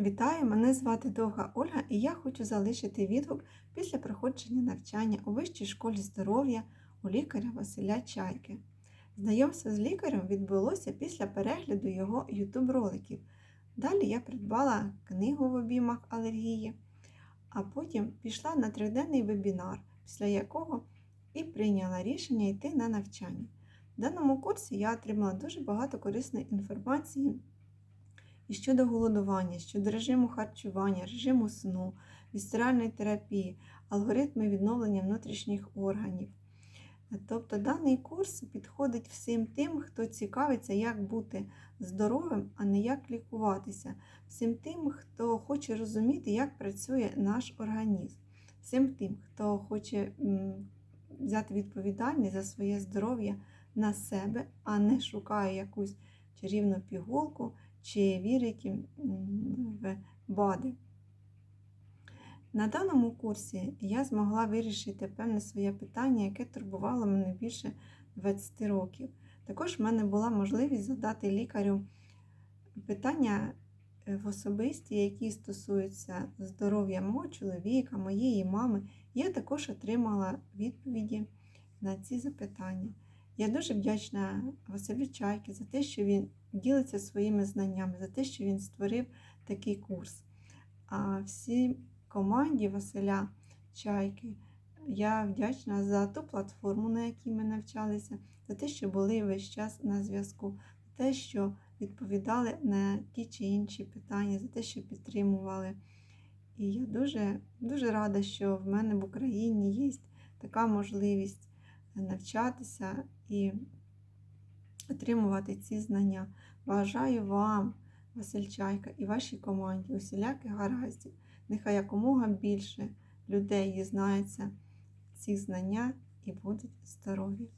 Вітаю, мене звати Довга Ольга і я хочу залишити відгук після проходження навчання у Вищій школі здоров'я у лікаря Василя Чайки. Знайомство з лікарем відбулося після перегляду його YouTube роликів. Далі я придбала книгу в обіймах алергії, а потім пішла на триденний вебінар, після якого і прийняла рішення йти на навчання. В даному курсі я отримала дуже багато корисної інформації і щодо голодування, щодо режиму харчування, режиму сну, вісцеральної терапії, алгоритми відновлення внутрішніх органів. Тобто даний курс підходить всім тим, хто цікавиться, як бути здоровим, а не як лікуватися, всім тим, хто хоче розуміти, як працює наш організм, всім тим, хто хоче взяти відповідальність за своє здоров'я на себе, а не шукає якусь чарівну пігулку чи вірить в БАДи. На даному курсі я змогла вирішити певне своє питання, яке турбувало мене більше 20 років. Також в мене була можливість задати лікарю питання в особисті, які стосуються здоров'я мого чоловіка, моєї мами. Я також отримала відповіді на ці запитання. Я дуже вдячна Василю Чайки за те, що він ділиться своїми знаннями, за те, що він створив такий курс. А всій команді Василя Чайки я вдячна за ту платформу, на якій ми навчалися, за те, що були весь час на зв'язку, за те, що відповідали на ті чи інші питання, за те, що підтримували. І я дуже, дуже рада, що в мене в Україні є така можливість навчатися і отримувати ці знання. Бажаю вам, Василь Чайка, і вашій команді усіляких гараздів. Нехай якомога більше людей дізнаються ці знання і будуть здорові.